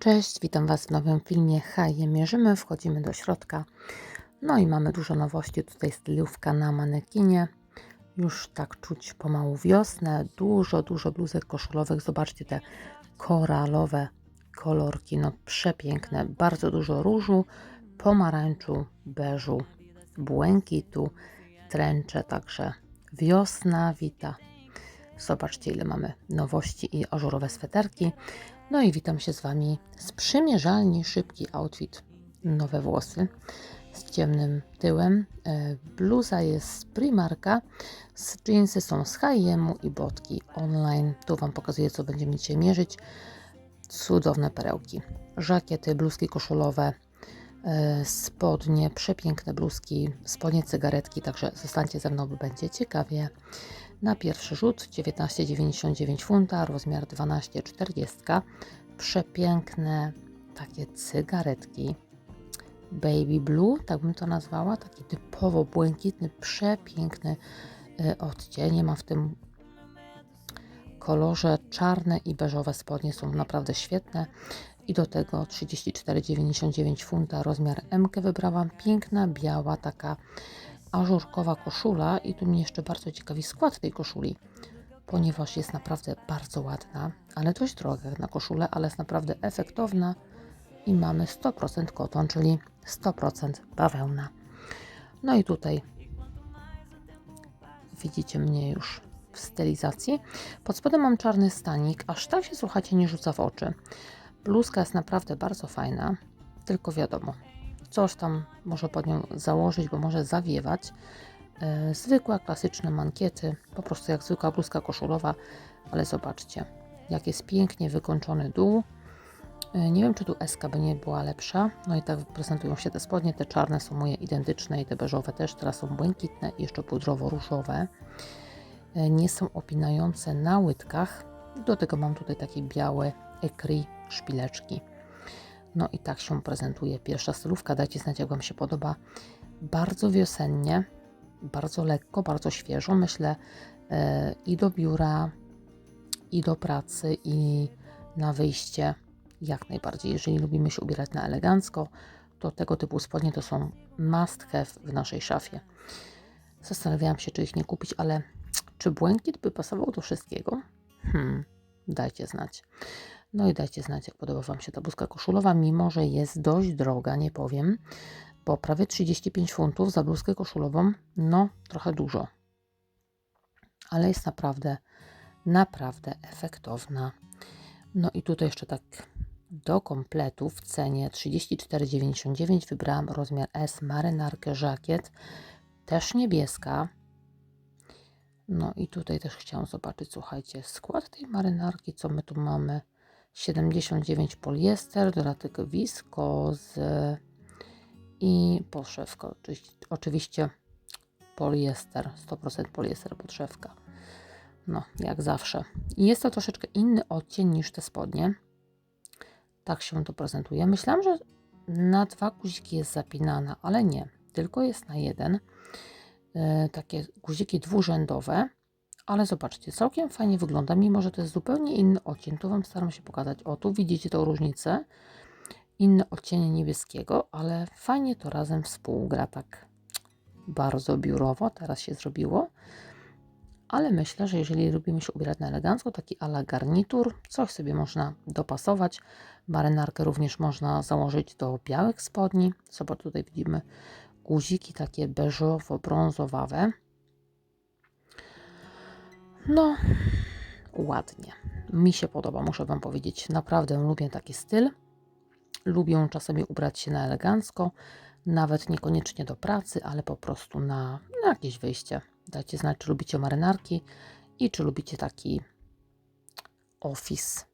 Cześć, witam Was w nowym filmie Haje Mierzymy. Wchodzimy do środka. No i mamy dużo nowości. Tutaj stylówka na manekinie. Już tak czuć pomału wiosnę. Dużo, dużo bluzek koszulowych. Zobaczcie te koralowe kolorki. No przepiękne. Bardzo dużo różu, pomarańczu, beżu, błękitu, tręcze. Także wiosna wita. Zobaczcie, ile mamy nowości i ażurowe sweterki. No i witam się z Wami z przymierzalni szybki outfit. Nowe włosy z ciemnym tyłem. E, Bluza jest z Primarka. Jeansy są z H&M i botki online. Tu Wam pokazuję, co będziemy dzisiaj mierzyć. Cudowne perełki. Żakiety, bluzki koszulowe, e, spodnie, przepiękne bluzki, spodnie cygaretki, także zostańcie ze mną, bo będzie ciekawie. Na pierwszy rzut 19,99 funta, rozmiar 12,40. Przepiękne takie cygaretki. Baby blue, tak bym to nazwała. Taki typowo błękitny, przepiękny y, odcień. Ma w tym kolorze czarne i beżowe spodnie są naprawdę świetne. I do tego 34,99 funta, rozmiar M wybrałam. Piękna, biała, taka ażurkowa koszula i tu mnie jeszcze bardzo ciekawi skład tej koszuli, ponieważ jest naprawdę bardzo ładna, ale dość droga na koszulę, ale jest naprawdę efektowna i mamy 100% koton, czyli 100% bawełna. No i tutaj widzicie mnie już w stylizacji. Pod spodem mam czarny stanik, aż tak się słuchajcie nie rzuca w oczy. Bluzka jest naprawdę bardzo fajna, tylko wiadomo, coś tam może pod nią założyć, bo może zawiewać. E, zwykła, klasyczne mankiety, po prostu jak zwykła bluzka koszulowa, ale zobaczcie, jak jest pięknie wykończony dół. E, nie wiem, czy tu SK by nie była lepsza. No i tak prezentują się te spodnie. Te czarne są moje identyczne i te beżowe też. Teraz są błękitne i jeszcze pudrowo-różowe. E, nie są opinające na łydkach. Do tego mam tutaj takie białe ekry szpileczki. No i tak się prezentuje pierwsza stylówka. Dajcie znać, jak Wam się podoba. Bardzo wiosennie, bardzo lekko, bardzo świeżo. Myślę e, i do biura, i do pracy, i na wyjście. Jak najbardziej. Jeżeli lubimy się ubierać na elegancko, to tego typu spodnie to są must have w naszej szafie. Zastanawiałam się, czy ich nie kupić, ale czy błękit by pasował do wszystkiego? Hmm, dajcie znać. No i dajcie znać, jak podoba Wam się ta bluzka koszulowa, mimo że jest dość droga, nie powiem, bo prawie 35 funtów za bluzkę koszulową, no trochę dużo. Ale jest naprawdę, naprawdę efektowna. No i tutaj jeszcze tak do kompletu w cenie 34,99 wybrałam rozmiar S marynarkę żakiet, też niebieska. No i tutaj też chciałam zobaczyć, słuchajcie, skład tej marynarki, co my tu mamy. 79 poliester, dodatek wiskoz i podszewka. Oczywiście poliester, 100% poliester podszewka. No, jak zawsze. Jest to troszeczkę inny odcień niż te spodnie. Tak się to prezentuje. Myślałam, że na dwa guziki jest zapinana, ale nie. Tylko jest na jeden. Yy, takie guziki dwurzędowe ale zobaczcie, całkiem fajnie wygląda, mimo że to jest zupełnie inny odcień. Tu Wam staram się pokazać. O, tu widzicie tą różnicę. Inny odcień niebieskiego, ale fajnie to razem współgra tak bardzo biurowo. Teraz się zrobiło. Ale myślę, że jeżeli lubimy się ubierać na elegancko, taki ala garnitur, coś sobie można dopasować. Marynarkę również można założyć do białych spodni. Zobacz, tutaj widzimy guziki takie beżowo-brązowawe. No, ładnie. Mi się podoba, muszę Wam powiedzieć. Naprawdę lubię taki styl. Lubię czasami ubrać się na elegancko, nawet niekoniecznie do pracy, ale po prostu na, na jakieś wyjście. Dajcie znać, czy lubicie marynarki i czy lubicie taki office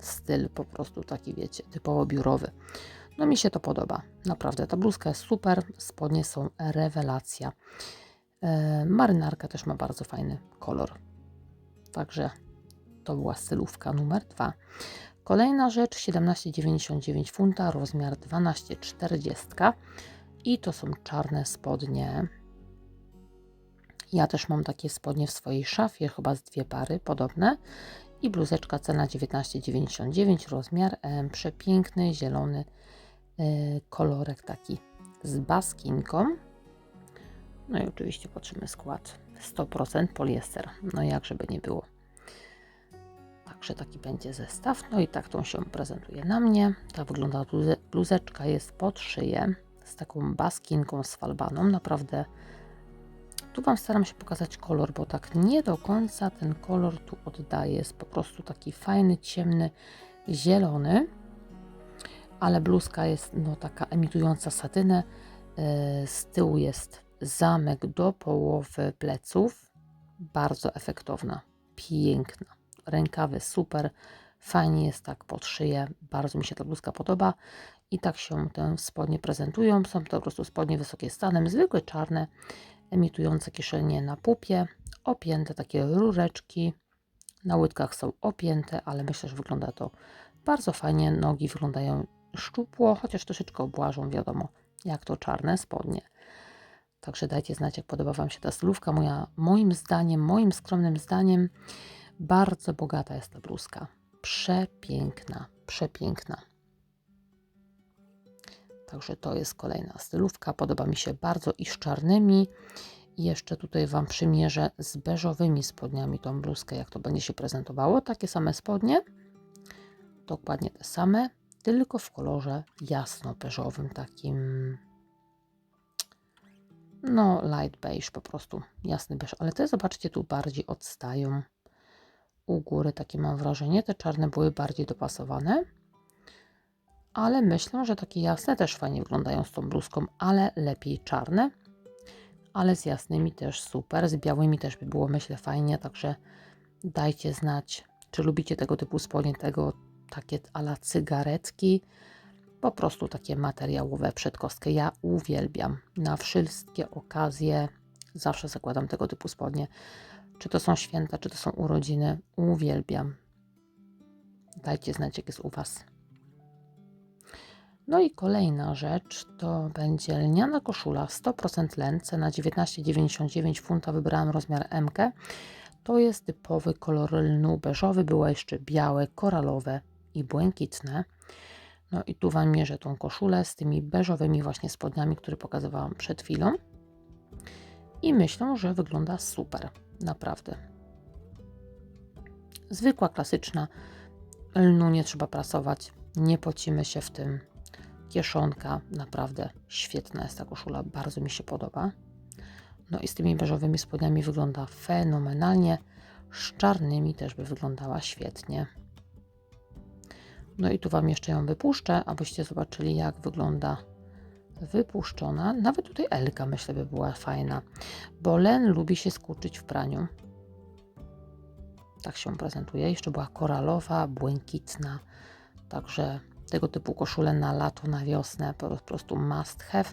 styl, po prostu taki, wiecie, typowo biurowy. No mi się to podoba, naprawdę. Ta bluzka jest super, spodnie są rewelacja. E, marynarka też ma bardzo fajny kolor. Także to była stylówka numer dwa. Kolejna rzecz 17,99 funta, rozmiar 12,40 i to są czarne spodnie. Ja też mam takie spodnie w swojej szafie, chyba z dwie pary podobne I bluzeczka cena 19,99, rozmiar M, przepiękny, zielony yy, kolorek taki z baskinką. No i oczywiście patrzymy skład 100% poliester, no jak żeby nie było. Także taki będzie zestaw. No i tak tą się prezentuje na mnie. Tak wygląda bluze, bluzeczka, jest pod szyję z taką baskinką z falbaną. Naprawdę tu Wam staram się pokazać kolor, bo tak nie do końca ten kolor tu oddaje. Jest po prostu taki fajny, ciemny, zielony. Ale bluzka jest no taka emitująca satynę. Yy, z tyłu jest zamek do połowy pleców. Bardzo efektowna, piękna. Rękawy super, fajnie jest tak pod szyję. Bardzo mi się ta bluzka podoba. I tak się te spodnie prezentują. Są to po prostu spodnie wysokie stanem, zwykłe czarne, emitujące kieszenie na pupie, opięte takie rureczki. Na łydkach są opięte, ale myślę, że wygląda to bardzo fajnie. Nogi wyglądają szczupło, chociaż troszeczkę obłażą, wiadomo, jak to czarne spodnie. Także dajcie znać, jak podoba Wam się ta stylówka. Moja, moim zdaniem, moim skromnym zdaniem, bardzo bogata jest ta bluzka. Przepiękna, przepiękna. Także to jest kolejna stylówka. Podoba mi się bardzo i z czarnymi. I jeszcze tutaj Wam przymierzę z beżowymi spodniami tą bluzkę, jak to będzie się prezentowało. Takie same spodnie, dokładnie te same, tylko w kolorze jasno-beżowym, takim no light beige po prostu, jasny beige, ale te zobaczcie tu bardziej odstają u góry, takie mam wrażenie, te czarne były bardziej dopasowane, ale myślę, że takie jasne też fajnie wyglądają z tą bluzką, ale lepiej czarne, ale z jasnymi też super, z białymi też by było myślę fajnie, także dajcie znać, czy lubicie tego typu spodnie, tego takie ala cygaretki, po prostu takie materiałowe przedkostki. Ja uwielbiam na wszystkie okazje. Zawsze zakładam tego typu spodnie. Czy to są święta, czy to są urodziny. Uwielbiam. Dajcie znać, jak jest u Was. No i kolejna rzecz to będzie lniana koszula 100% len, cena 19,99 funta. Wybrałam rozmiar M. To jest typowy kolor lnu beżowy. Było jeszcze białe, koralowe i błękitne. No i tu Wam mierzę tą koszulę z tymi beżowymi właśnie spodniami, które pokazywałam przed chwilą. I myślę, że wygląda super, naprawdę. Zwykła, klasyczna, lnu nie trzeba prasować, nie pocimy się w tym. Kieszonka, naprawdę świetna jest ta koszula, bardzo mi się podoba. No i z tymi beżowymi spodniami wygląda fenomenalnie, z czarnymi też by wyglądała świetnie. No i tu Wam jeszcze ją wypuszczę, abyście zobaczyli, jak wygląda wypuszczona. Nawet tutaj Elka myślę by była fajna, bo len lubi się skurczyć w praniu. Tak się prezentuje. Jeszcze była koralowa, błękitna, także tego typu koszule na lato, na wiosnę po prostu must have.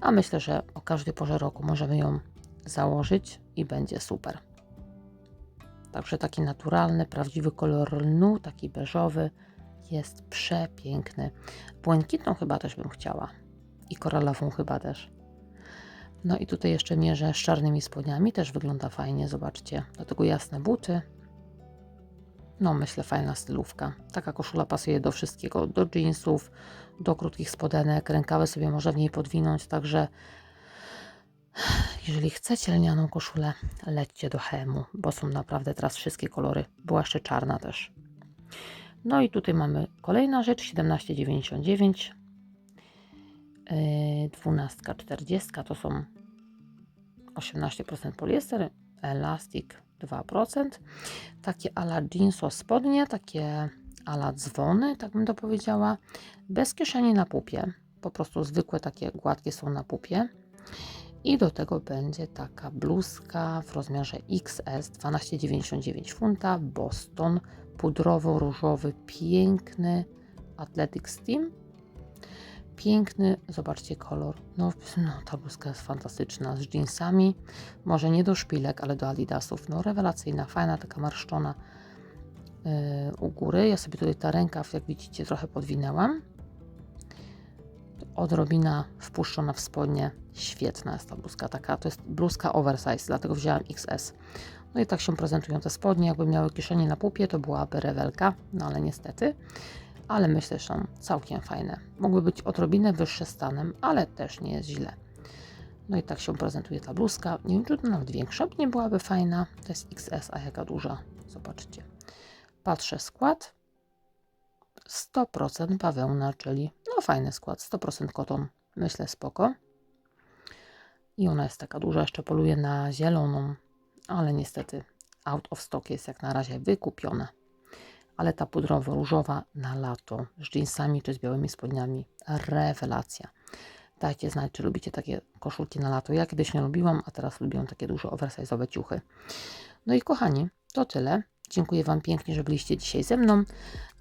A myślę, że o każdej porze roku możemy ją założyć i będzie super. Także taki naturalny, prawdziwy kolor lnu, taki beżowy, jest przepiękny. Błękitną chyba też bym chciała. I koralową chyba też. No i tutaj jeszcze mierzę z czarnymi spodniami. Też wygląda fajnie, zobaczcie. Do tego jasne buty. No myślę fajna stylówka. Taka koszula pasuje do wszystkiego. Do jeansów, do krótkich spodenek. Rękawy sobie może w niej podwinąć. Także jeżeli chcecie lnianą koszulę, lećcie do Hemu, bo są naprawdę teraz wszystkie kolory. Była jeszcze czarna też. No i tutaj mamy kolejna rzecz, 17,99. 12, 40 to są 18% poliester, elastik 2%. Takie ala jeanso spodnie, takie ala dzwony, tak bym to powiedziała, bez kieszeni na pupie. Po prostu zwykłe takie gładkie są na pupie. I do tego będzie taka bluzka w rozmiarze XS 12,99 funta Boston pudrowo-różowy, piękny Athletic Steam. Piękny, zobaczcie kolor. No, no, ta bluzka jest fantastyczna z jeansami. Może nie do szpilek, ale do adidasów. No, rewelacyjna, fajna, taka marszczona yy, u góry. Ja sobie tutaj ta rękaw, jak widzicie, trochę podwinęłam. Odrobina wpuszczona w spodnie. Świetna jest ta bluzka taka. To jest bluzka oversize, dlatego wzięłam XS No i tak się prezentują te spodnie. Jakby miały kieszenie na pupie, to byłaby rewelka, no ale niestety. Ale myślę, że są całkiem fajne. Mogły być odrobinę wyższe stanem, ale też nie jest źle. No i tak się prezentuje ta bluzka. Nie wiem, czy to nawet większa nie byłaby fajna. To jest XS, a jaka duża. Zobaczcie. Patrzę skład. 100% bawełna, czyli no fajny skład. 100% koton. Myślę spoko. I ona jest taka duża. Jeszcze poluje na zieloną, ale niestety out of stock jest jak na razie wykupiona. Ale ta pudrowo-różowa na lato z jeansami czy z białymi spodniami. Rewelacja. Dajcie znać, czy lubicie takie koszulki na lato. Ja kiedyś nie lubiłam, a teraz lubię takie duże oversize'owe ciuchy. No i kochani, to tyle. Dziękuję Wam pięknie, że byliście dzisiaj ze mną.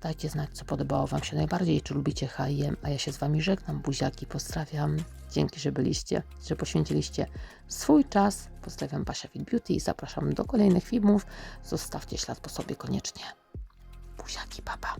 Dajcie znać, co podobało Wam się najbardziej, czy lubicie H&M, a ja się z Wami żegnam. Buziaki, pozdrawiam. Dzięki, że byliście, że poświęciliście swój czas. Pozdrawiam Basia Fit Beauty i zapraszam do kolejnych filmów. Zostawcie ślad po sobie koniecznie. Buziaki, papa.